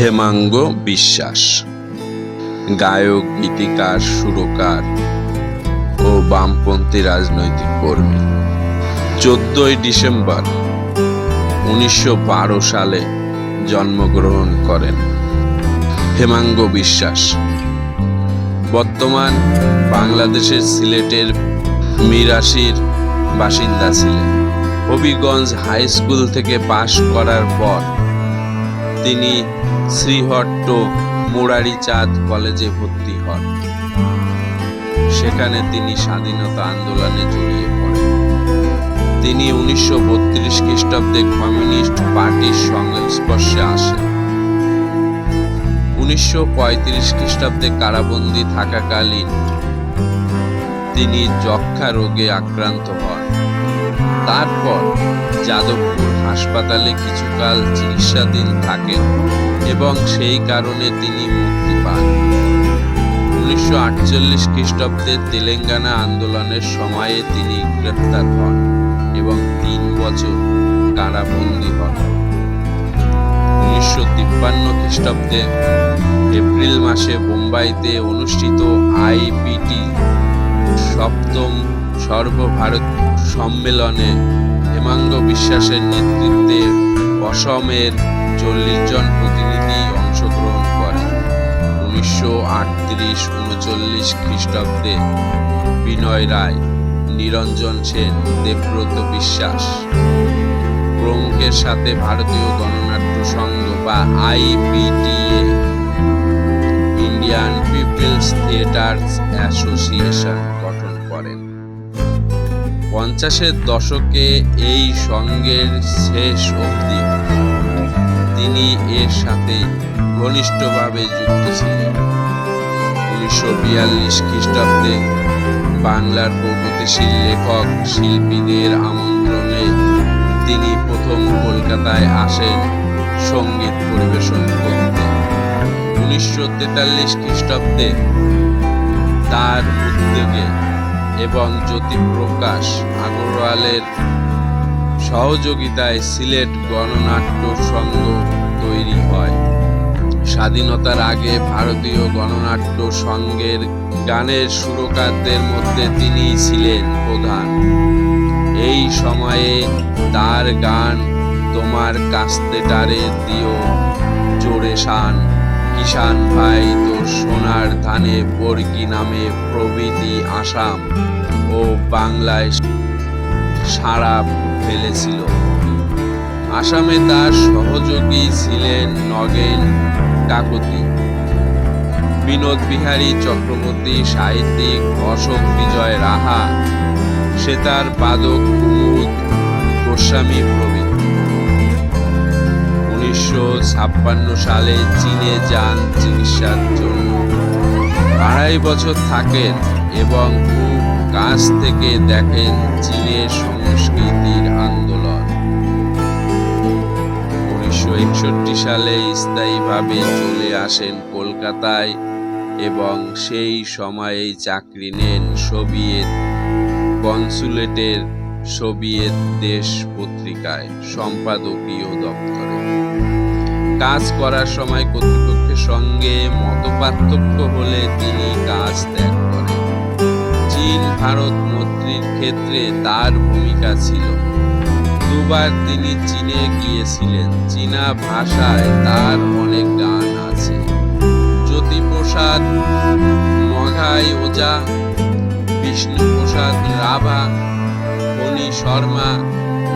হেমাঙ্গ বিশ্বাস। গায়ক, গীতিকার, সুরকার ও বামপন্থী রাজনৈতিক কর্মী। চোদ্দই ডিসেম্বর উনিশশো বারো সালে জন্মগ্রহণ করেন হেমাঙ্গ বিশ্বাস। বর্তমান বাংলাদেশের সিলেটের মিরাশির বাসিন্দা ছিলেন। হবিগঞ্জ হাই স্কুল থেকে পাশ করার পর তিনি শ্রীহট্ট মুরারিচাঁদ কলেজে ভর্তি হন। সেখানে তিনি স্বাধীনতা আন্দোলনে জড়িয়ে পড়েন। তিনি উনিশশো বত্রিশ খ্রিস্টাব্দে কমিউনিস্ট পার্টির সংস্পর্শে আসেন। উনিশশো পঁয়ত্রিশ খ্রিস্টাব্দে কারাবন্দী থাকাকালীন তিনি যক্ষা রোগে আক্রান্ত হন। তারপর যাদবপুর হাসপাতালে কিছুকাল চিকিৎসাধীন থাকেন এবং সেই কারণে তিনি মুক্তি পান। উনিশশো আটচল্লিশ খ্রিস্টাব্দে তেলেঙ্গানা আন্দোলনের সময়ে তিনি গ্রেপ্তার হন এবং তিন বছর কারাবন্দী হন। উনিশশো তিপ্পান্ন খ্রিস্টাব্দে এপ্রিল মাসে বোম্বাইতে অনুষ্ঠিত আইপিটি সপ্তম সর্বভারত সম্মেলনে হেমাঙ্গ বিশ্বাসের নেতৃত্বে অসমের চল্লিশ জন প্রতিনিধি অংশগ্রহণ করে। উনিশশো আটত্রিশ উনচল্লিশ খ্রিস্টাব্দে বিনয় রায়, নিরঞ্জন সেন, দেবব্রত বিশ্বাস। প্রমুখের সাথে ভারতীয় গণনাট্য সংঘ বা IPTA Indian people's theatres association পঞ্চাশের দশকে এই সঙ্গের শেষ অবধি তিনি এর সাথে ঘনিষ্ঠভাবে যুক্ত ছিলেন। উনিশশো বিয়াল্লিশ খ্রিস্টাব্দে বাংলার প্রগতিশীল লেখক, শিল্পীদের আমন্ত্রণে তিনি প্রথম কলকাতায় আসেন সংগীত পরিবেশন করতে। উনিশশো তেতাল্লিশ খ্রিস্টাব্দে তার উদ্যোগে এবং জ্যোতিপ্রকাশ আগরওয়ালের সহযোগিতায় সিলেট গণনাট্য সংঘ তৈরি হয়। স্বাধীনতার আগে ভারতীয় গণনাট্য সংঘের গানের সুরকারদের মধ্যে তিনি ছিলেন প্রধান। এই সময়ে তার গান তোমার কাস্তে টারে দিও, জোরে শান কিষান ভাই, তোর সোনার ধানে বর্গি নামে প্রভৃতি আসাম ও বাংলায় সাড়া ফেলেছিল। আসামে তার সহযোগী ছিলেন নগেন কাকতি বিনোদ বিহারী চক্রবর্তী, সাহিত্যিক অশোক বিজয় রাহা সেতার বাদক কুমুদ গোস্বামী প্রভৃতি। উনিশশো ছাপ্পান্ন সালে চীনে যান চিকিৎসার জন্য। আড়াই বছর থাকেন এবং খুব কাছ থেকে দেখেন চীনের সংস্কৃতির আন্দোলন। উনিশশো একষট্টি সালে স্থায়ীভাবে চলে আসেন কলকাতায় এবং সেই সময়েই চাকরি নেন সোভিয়েত কনসুলেটের সোভিয়েত দেশ পত্রিকায় সম্পাদকীয় দপ্তরে। কাজ করার সময় কর্তৃপক্ষের সঙ্গে মতপার্থক্য হলে তিনি কাজ ত্যাগ করেন। চীন ভারত মৈত্রীর ক্ষেত্রে তার ভূমিকা ছিল। দুবার তিনি চীনে গিয়েছিলেন। চীনা ভাষায় তার অনেক গান আছে। জ্যোতিপ্রসাদ, মঘাই ওজা বিষ্ণুপ্রসাদ রাভা শর্মা,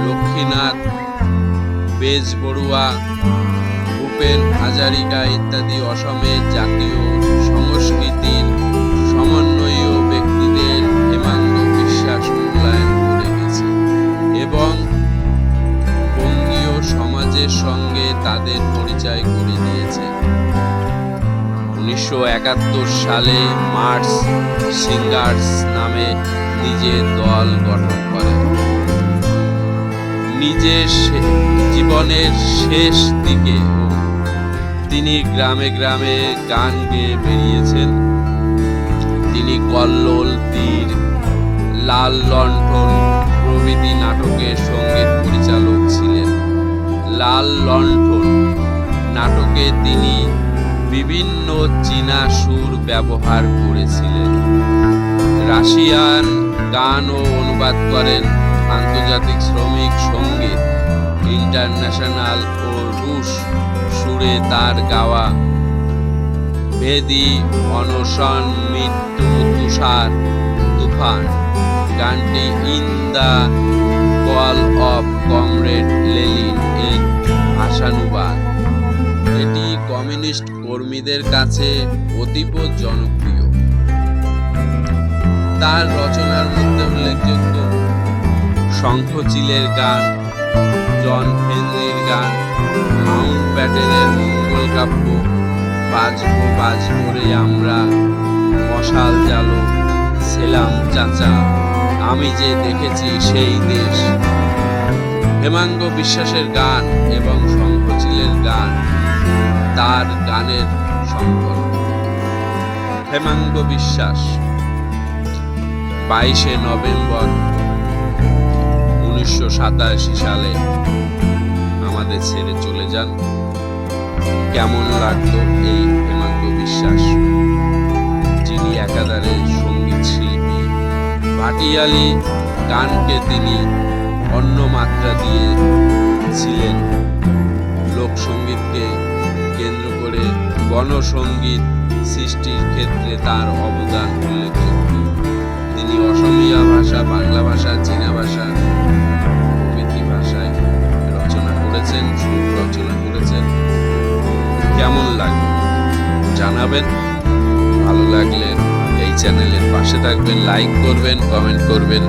লক্ষ্মীনাথ বেজ বড়ুয়া ভূপেন হাজারিকা ইত্যাদি অসমের জাতীয় সংস্কৃতির সমন্বয়ীয় ব্যক্তিদের হেমাঙ্গ বিশ্বাস মূল্যায়ন করে গেছে এবং বঙ্গীয় সমাজের সঙ্গে তাদের পরিচয় করে দিয়েছে। উনিশশো একাত্তর সালে মার্স সিঙ্গার্স নামে নিজের দল গঠন করেন। নিজের জীবনের শেষ দিকে তিনি গ্রামে গ্রামে গান গেয়ে বেরিয়েছেন। তিনি কল্লোল, তীর, লাল লণ্ঠন প্রভৃতি নাটকের সংগীত পরিচালক ছিলেন। লাল লণ্ঠন নাটকে তিনি বিভিন্ন চীনা সুর ব্যবহার করেছিলেন। রাশিয়ান গান ও অনুবাদ করেন। আন্তর্জাতিক শ্রমিক সংগীত ইন্টারন্যাশনাল ও রুশ সুরে তার গাওয়া ভেদি অনশন মৃত্যু তুষার তুফান। গানটি in the call of comrade Lenin এর ভাষানুবাদ। এটি কমিউনিস্ট কর্মীদের কাছে অতীব জনপ্রিয়। তার রচনার মধ্যে উল্লেখযোগ্য শঙ্খচিলের গান, জন হেনরির গান, মাউন্ট ব্যাটেনের মঙ্গল কাব্য, বাজবো বাজবো রে আমরা, মশাল জালো সেলাম চাচা, আমি যে দেখেছি সেই দেশ। হেমাঙ্গ বিশ্বাসের গান এবং শঙ্খচিলের গান, তার গানের সংকলন হেমাঙ্গ বিশ্বাস, বাইশে নভেম্বর উনিশশো সাতাশি সালে আমাদের ছেড়ে চলে যান। কেমন লাগল এই হেমাঙ্গ বিশ্বাস? যিনি একাধারে সংগীত শিল্পী, ভাটিয়ালি গানকে তিনি অন্য মাত্রা দিয়েছিলেন লোকসঙ্গীতকে কেন্দ্র করে গণসঙ্গীত সৃষ্টির ক্ষেত্রে তার অবদান উল্লেখযোগ্য। তিনি অসমীয়া ভাষা, বাংলা ভাষা, চীনা ভাষা করেছেন সুর রচনা করেছেন। কেমন লাগবে জানাবেন। ভালো লাগলে এই চ্যানেলের পাশে থাকবেন লাইক করবেন কমেন্ট করবেন।